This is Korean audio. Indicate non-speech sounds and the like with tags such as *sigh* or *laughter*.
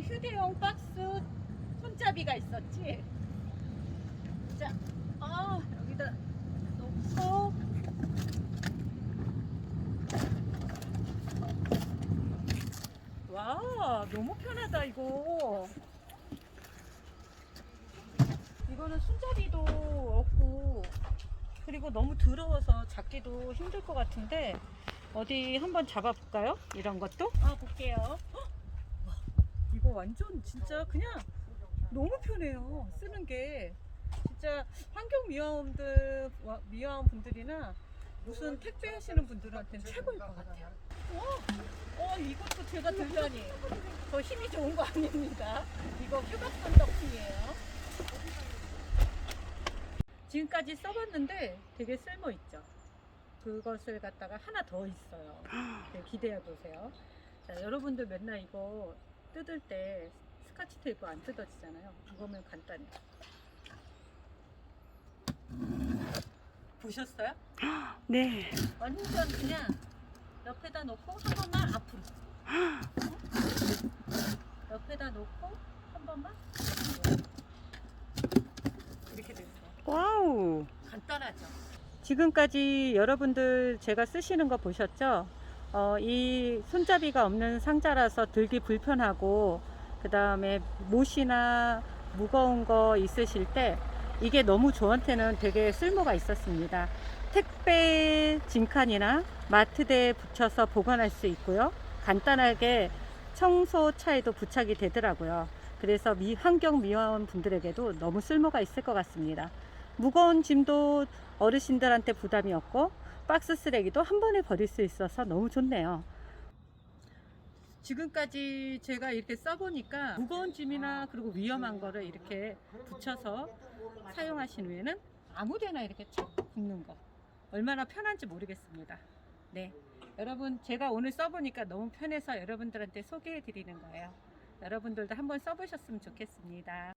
휴대용 박스 손잡이가 있었지. 자, 아 여기다 놓고 와 너무 편하다 이거. 이거는 손잡이도 없고 그리고 너무 더러워서 잡기도 힘들 것 같은데 어디 한번 잡아볼까요? 이런 것도? 아 볼게요. 완전 진짜 그냥 너무 편해요. 쓰는 게 진짜 환경 미화원들 와- 미화원 분들이나 무슨 택배 하시는 분들한테는 최고일 것 같아요. 와, 어 이것도 제가 들다니 더 힘이 좋은 거 아닙니다. 이거 휴가선 덕분이에요. 지금까지 써봤는데 되게 쓸모 있죠. 그것을 갖다가 하나 더 있어요. 네, 기대해 보세요. 자, 여러분들 맨날 이거 뜯을 때 스카치 테이프 안 뜯어지잖아요. 이거면 간단해요. 보셨어요? *gasps* 네. 완전 그냥 옆에다 놓고 한 번만 앞으로. 어? 옆에다 놓고 한 번만 앞으로. 이렇게 됐어요. 와우. 간단하죠. 지금까지 여러분들 제가 쓰시는 거 보셨죠? 어, 이 손잡이가 없는 상자라서 들기 불편하고 그 다음에 못이나 무거운 거 있으실 때 이게 너무 저한테는 되게 쓸모가 있었습니다. 택배 짐칸이나 마트대에 붙여서 보관할 수 있고요. 간단하게 청소차에도 부착이 되더라고요. 그래서 미, 환경 미화원 분들에게도 너무 쓸모가 있을 것 같습니다. 무거운 짐도 어르신들한테 부담이 없고 박스 쓰레기도 한 번에 버릴 수 있어서 너무 좋네요. 지금까지 제가 이렇게 써보니까 무거운 짐이나 그리고 위험한 거를 이렇게 붙여서 사용하신 후에는 아무데나 이렇게 착 붙는 거 얼마나 편한지 모르겠습니다. 네. 여러분 제가 오늘 써보니까 너무 편해서 여러분들한테 소개해 드리는 거예요. 여러분들도 한번 써보셨으면 좋겠습니다.